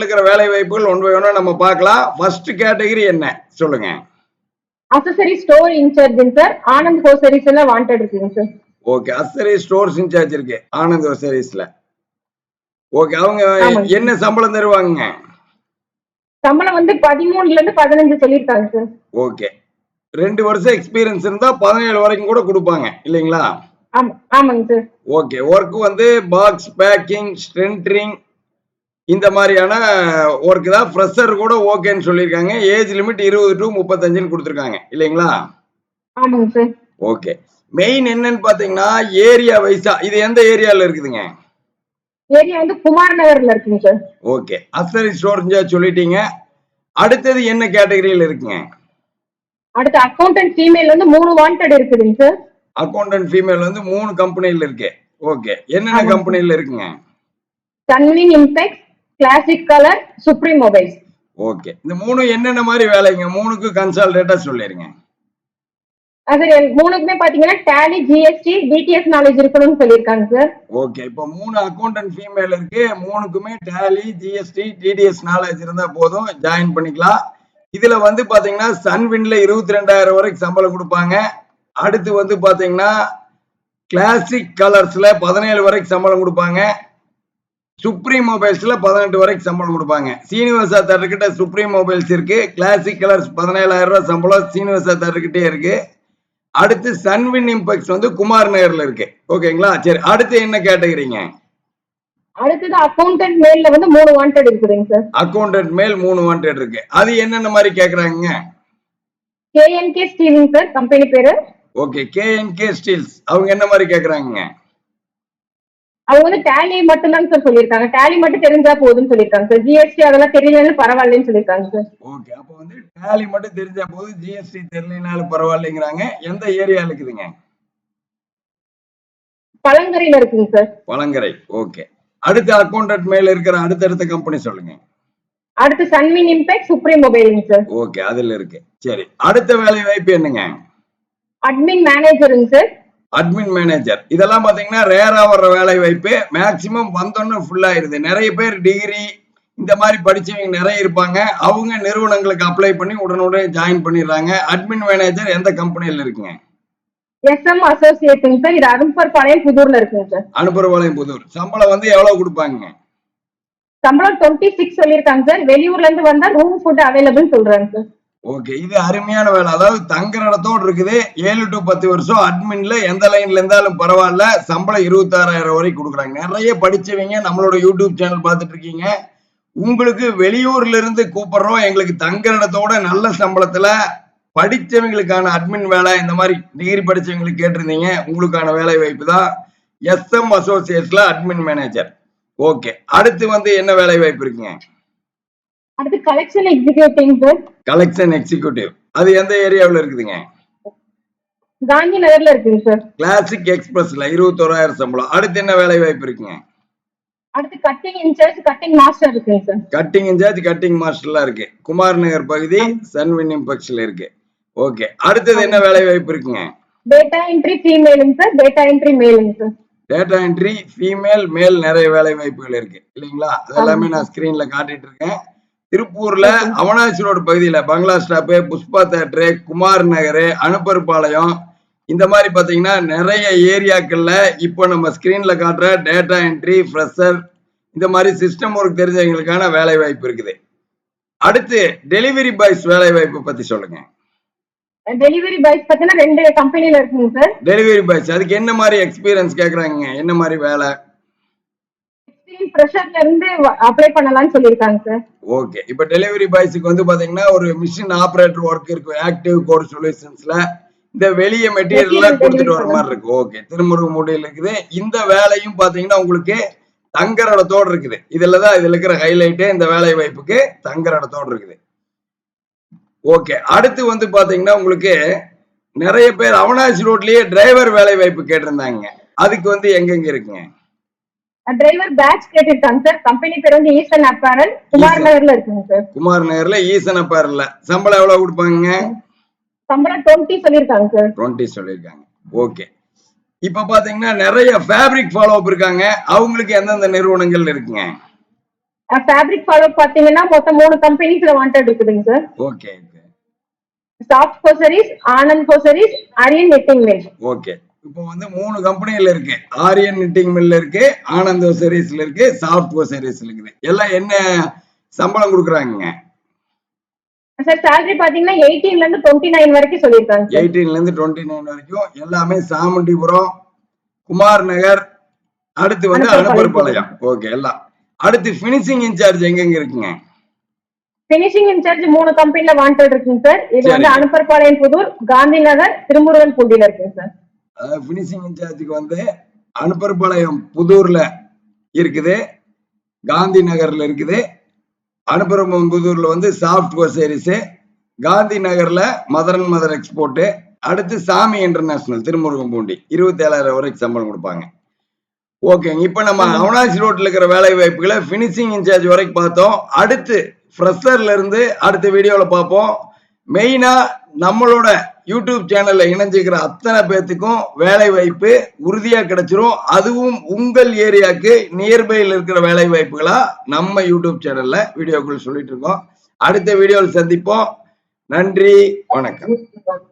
இருக்கிற வேலை வாய்ப்புகள் ஒன் பை ஒன்னா நம்ம பார்க்கலாம். ஃபர்ஸ்ட் கேட்டகரி என்ன? சொல்லுங்க. அசசரி ஸ்டோர் இன்சார்ஜிங் சார் ஆனந்த் ஹோசரிஸ் எல்லாம் வாண்டட் இருக்குங்க sir okay accessory stores incharge இருக்கு. ஆனந்த் சர்வீஸ்ல ஓகே அவங்க. என்ன சம்பளம் தருவாங்க சம்பளம் வந்து பதிமூணுல இருந்து பதினஞ்சு சொல்லியிருக்காங்க சார் ஓகே ரெண்டு வருஷம் எக்ஸ்பீரியன்ஸ் இருந்தா பதினேழு வரைக்கும் கூட கொடுப்பாங்க. இல்லைங்களா? ஆமா ஆமாங்க சார் ஓகே ஒர்க் வந்து பாக்ஸ் பேக்கிங் ஸ்ட்ரென்ட்ரிங் இந்த மாதிரியான ஒர்க் தான் ஃப்ரெஷர் கூட ஓகேன்னு சொல்லியிருக்காங்க. ஏஜ் லிமிட் இருபது டு முப்பத்தஞ்சுன்னு கொடுத்துருக்காங்க. இல்லைங்களா? ஓகே மெயின் என்னன்னு பார்த்தீங்கன்னா ஏரியா வைஸா இது எந்த ஏரியாவில் இருக்குதுங்க? ஏரியா வந்து குமார் நகர்ல இருக்குங்க சார் ஓகே அசரி ஸ்டோர் சொல்லிட்டீங்க. அடுத்தது என்ன கேட்டகரியில் இருக்குங்க? அடுத்து அக்கௌண்டன்ட் ஃபீமேல் வந்து மூணு வாண்டட் இருக்குதுங்க சார் அக்கௌண்டன்ட் ஃபீமேல் வந்து மூணு கம்பெனியில் இருக்கு. ஓகே என்னென்ன ஆமாம். கம்பெனியில் இருக்குங்க? Sunwin Impex classic colour Supreme Mobiles okay இந்த மூணு என்னென்ன மாதிரி வேலைங்க? மூணுக்கு கன்சால்டேட்டா சொல்லிருங்க. அது ரெ- மூணுக்குமே பாத்தீங்கன்னா டேலி ஜிஎஸ்டி டிடிஎஸ் நாலேஜ் இருக்கணும்னு சொல்லியிருக்காங்க சார் ஓகே இப்போ மூணு அக்கௌண்டன்ட் ஃபீமேல் இருக்கு. மூணுக்குமே டேலி ஜிஎஸ்டி டிடிஎஸ் நாலேஜ் இருந்தா போதும். ஜாயின் பண்ணிக்கலாம். இதுல வந்து பாத்தீங்கன்னா சன்வின்ல இருபத்தி ரெண்டாயிரம் வரைக்கும் சம்பளம் கொடுப்பாங்க. அடுத்து வந்து பாத்தீங்கன்னா கிளாசிக் கலர்ஸ்ல பதினேழு வரைக்கும் சம்பளம் கொடுப்பாங்க. சுப்ரீம் மொபைல்ஸ்ல பதினெட்டு வரைக்கும் சம்பளம் கொடுப்பாங்க. சீனிவாசா தர்கிட்ட சுப்ரீம் மொபைல்ஸ் இருக்கு. கிளாசிக் கலர்ஸ் பதினேழாயிரம் ரூபாய் சம்பளம் சீனிவாசா தர்கிட்டே இருக்கு. அடுத்து சன்வின் இம்பெக்ஸ் வந்து குமார் நகர்ல இருக்கு. ஓகேங்களா? சரி அடுத்து என்ன கேட்டகரிங்க அடுத்தது அக்கௌண்டன்ட் மேல்ல வந்து மூணு வாண்டட் இருக்குதுங்க சார். அக்கௌண்டன்ட் மேல் மூணு வாண்டட் இருக்கு. அது என்னென்ன மாதிரி கேக்குறாங்க? கேஎன்கே ஸ்டீவிங் சார் கம்பெனி பேரு. ஓகே கேஎன்கே ஸ்டீல்ஸ் அவங்க என்ன மாதிரி கேக்குறாங்க? அவங்க வந்து டேலி மட்டும் தான் சார் சொல்லியிருக்காங்க. டேலி மட்டும் தெரிஞ்சா போதும்னு சொல்லியிருக்காங்க சார் ஜிஎஸ்டி அதெல்லாம் தெரியலன்னு பரவாயில்லன்னு சொல்லியிருக்காங்க சார் ஓகே அப்போ வந்து டேலி மட்டும் தெரிஞ்சா போது ஜிஎஸ்டி தெரியலனாலும் பரவாயில்லைங்கிறாங்க. எந்த ஏரியா இருக்குதுங்க? பழங்கரையில இருக்குங்க சார் பழங்கரை ஓகே அடுத்த அக்கௌண்டன்ட் மேல இருக்கிற அடுத்தடுத்த கம்பெனி சொல்லுங்க. அடுத்து சன்வின் இம்பேக்ட் சுப்ரீம் மொபைலுங்க சார் ஓகே அதுல இருக்கு. சரி. அடுத்த வேலை வாய்ப்பு என்னங்க? அட்மின் மேனேஜருங்க சார் அட்மின் மேனேஜர் இதெல்லாம் பாத்தீங்கன்னா ரேரா வர்ற வேலை வாய்ப்பு. மேக்சிமம் வந்தோன்னு ஃபுல் ஆயிருது. நிறைய பேர் டிகிரி இந்த மாதிரி படிச்சவங்க நிறைய இருப்பாங்க. அவங்க நிறுவனங்களுக்கு அப்ளை பண்ணி உடனுடனே ஜாயின் பண்ணிடுறாங்க. அட்மின் மேனேஜர் எந்த கம்பெனியில் இருக்குங்க? எஸ்எம் அசோசியேட்டுங்க சார் இது அரும்பர் பாளையம் புதூர்ல இருக்குங்க சார் அனுப்புறவாளையம் புதூர். சம்பளம் வந்து எவ்வளவு கொடுப்பாங்க? சம்பளம் டுவெண்ட்டி சிக்ஸ் சொல்லியிருக்காங்க சார் வெளியூர்ல இருந்து வந்தா ரூம் ஃபுட் அவைலபிள் சொல்றாங்க சார் ஓகே இது அருமையான வேலை. அதாவது தங்குற இடத்தோடு இருக்குது. ஏழு டு பத்து வருஷம் அட்மின்ல எந்த லைன்ல இருந்தாலும் பரவாயில்ல. சம்பளம் இருபத்தாறாயிரம் வரைக்கும் கொடுக்குறாங்க. நிறைய படிச்சவங்க நம்மளோட யூடியூப் சேனல் பார்த்துட்டு இருக்கீங்க. உங்களுக்கு வெளியூர்ல இருந்து கூப்பிடுறோம். எங்களுக்கு தங்குற இடத்தோட நல்ல சம்பளத்துல படித்தவங்களுக்கான அட்மின் வேலை இந்த மாதிரி டிகிரி படித்தவங்களுக்கு கேட்டிருந்தீங்க. உங்களுக்கான வேலை வாய்ப்பு தான். எஸ்எம் அசோசியேட்ஸ்ல அட்மின் மேனேஜர் ஓகே அடுத்து வந்து என்ன வேலை வாய்ப்பு இருக்குங்க? அடுத்து collection executive sir collection executive அது எந்த ஏரியாவில் இருக்குதுங்க? காந்தி நகர்ல இருக்குங்க சார் கிளாசிக் எக்ஸ்பிரஸ்ல இருபத்தோராயிரம் சம்பளம். அடுத்து என்ன வேலை வாய்ப்பு இருக்குங்க? அடுத்து கட்டிங் இன்சார்ஜ் கட்டிங் மாஸ்டர் இருக்குங்க சார் கட்டிங் இன்சார்ஜ் கட்டிங் மாஸ்டர்லாம் இருக்கு. குமார் நகர் பகுதி சன்வின் இம்பெக்ஸ்ல இருக்கு. ஓகே அடுத்தது என்ன வேலை வாய்ப்பு இருக்குங்க? டேட்டா என்ட்ரி ஃபீமேலுங்க sir data entry மேலுங்க sir data entry female male நிறைய வேலை வாய்ப்புகள் இருக்கு. இல்லைங்களா? அது எல்லாமே நான் ஸ்கிரீன்ல காட்டிட்டு இருக்கேன். திருப்பூர்ல அவனாசி ரோடு பகுதியில bungalow stop Pushpa theatre Kumar Nagar Anupparpalayam. இந்த மாதிரி பாத்தீங்கன்னா நிறைய ஏரியாக்கள்ல இப்போ நம்ம ஸ்கிரீன்ல காட்டுற டேட்டா என்ட்ரி ஃப்ரெஷர் இந்த மாதிரி சிஸ்டம் ஒர்க் தெரிஞ்சவங்களுக்கான வேலை வாய்ப்பு இருக்குது. அடுத்து டெலிவரி பாய்ஸ் வேலை வாய்ப்பு பத்தி சொல்லுங்க. டெலிவரி பாய்ஸ் பார்த்தீங்கன்னா ரெண்டு கம்பெனில இருக்குங்க சார் டெலிவரி பாய்ஸ் அதுக்கு என்ன மாதிரி எக்ஸ்பீரியன்ஸ் கேக்குறாங்க என்ன மாதிரி வேலை? ப்ரெஷர்ல இருந்து அப்ளை பண்ணலாம்னு சொல்லியிருக்காங்க சார் ஓகே இப்போ டெலிவரி பாய்ஸுக்கு வந்து பாத்தீங்கன்னா ஒரு மிஷின் ஆபரேட்டர் ஒர்க் இருக்கு. ஆக்டிவ் கோர் சொல்யூஷன்ஸ்ல இந்த வெளிய மெட்டீரியல் கொடுத்துட்டு வர மாதிரி இருக்கு. ஓகே திருமுருக மூடையில் இருக்குது. இந்த வேலையும் பாத்தீங்கன்னா உங்களுக்கு தங்குற இடத்தோடு இருக்குது. இதுல தான் இதுல இருக்கிற ஹைலைட்டே இந்த வேலை வாய்ப்புக்கு இடத்தோடு இருக்குது. ஓகே அடுத்து வந்து பாத்தீங்கன்னா உங்களுக்கு நிறைய பேர் அவனாசி ரோட்லயே டிரைவர் வேலை வாய்ப்பு கேட்டிருந்தாங்க. அதுக்கு வந்து எங்கெங்க இருக்குங்க? டிரைவர் பேட்ச் கேட்டிருக்காங்க சார் கம்பெனி பேர் வந்து ஈசன் அப்பேரல் குமார். நகர்ல இருக்குங்க சார் குமார் நகர்ல ஈசன் அப்பார்ல சம்பளம் எவ்வளவு கொடுப்பாங்க? சம்பளம் டுவெண்ட்டி சொல்லியிருக்காங்க சார் டுவெண்ட்டி சொல்லியிருக்காங்க. ஓகே இப்ப பாத்தீங்கன்னா நிறைய ஃபேப்ரிக் ஃபாலோ அப் இருக்காங்க. அவங்களுக்கு எந்தெந்த நிறுவனங்கள் இருக்குங்க? ஃபேப்ரிக் ஃபாலோ பாத்தீங்கன்னா மொத்தம் மூணு கம்பெனிஸ்ல வாண்டட் இருக்குதுங்க sir okay okay soft hosieries Anand hosieries Aryan netting mill okay இப்போ வந்து மூணு கம்பெனில இருக்கு. ஆரியன் நிட்டிங் மில்ல இருக்கு ஆனந்தோ சீரீஸ்ல இருக்கு சாஃப்ட் சீரீஸ்ல இருக்குது. எல்லாம் என்ன சம்பளம் கொடுக்குறாங்க சார் salary பாத்தீங்கன்னா 18 ல இருந்து டுவெண்ட்டி நைன் வரைக்கும் சொல்லியிருக்காங்க எயிட்டீன்ல இருந்து டுவெண்ட்டி நைன் வரைக்கும் எல்லாமே சாமுண்டிபுரம் குமார் நகர் அடுத்து வந்து அனுப்பர்பாளையம். ஓகே எல்லாம். அடுத்து பினிஷிங் இன்சார்ஜ் எங்கெங்க இருக்குங்க? பினிஷிங் இன்சார்ஜ் மூணு கம்பெனில வாண்டட் இருக்குங்க சார் இது வந்து. அனுப்பர்பாளையம் புதூர் காந்தி நகர் திருமுருகன் பூண்டில இருக்குங்க சார் ஃபினிஷிங் இன்சார்ஜுக்கு வந்து அனுப்பர்பாளையம் புதூர்ல இருக்குது. காந்தி நகர்ல இருக்குது. அனுப்பரம் புதூர்ல வந்து சாஃப்ட் சீரிஸ் காந்தி நகர்ல மதர் அண்ட் மதர் எக்ஸ்போர்ட் அடுத்து சாமி இன்டர்நேஷனல் திருமுருகன் பூண்டி. இருபத்தி ஏழாயிரம் வரைக்கும் சம்பளம் கொடுப்பாங்க. ஓகேங்க இப்போ நம்ம அவனாசி ரோட்ல இருக்கிற வேலை வாய்ப்புகளை ஃபினிஷிங் இன்சார்ஜ் வரைக்கும் பார்த்தோம். அடுத்து ஃப்ரெஷர்ல இருந்து அடுத்த வீடியோல பார்ப்போம். மெயினா நம்மளோட யூடியூப் சேனல்ல இணைஞ்சுக்கிற அத்தனை பேர்த்துக்கும் வேலை வாய்ப்பு உறுதியா கிடைச்சிரும். அதுவும் உங்கள் ஏரியாக்கு நியர்பைல இருக்கிற வேலை வாய்ப்புகளா நம்ம யூடியூப் சேனல்ல வீடியோக்குள் சொல்லிட்டு இருக்கோம். அடுத்த வீடியோவில் சந்திப்போம். நன்றி வணக்கம்.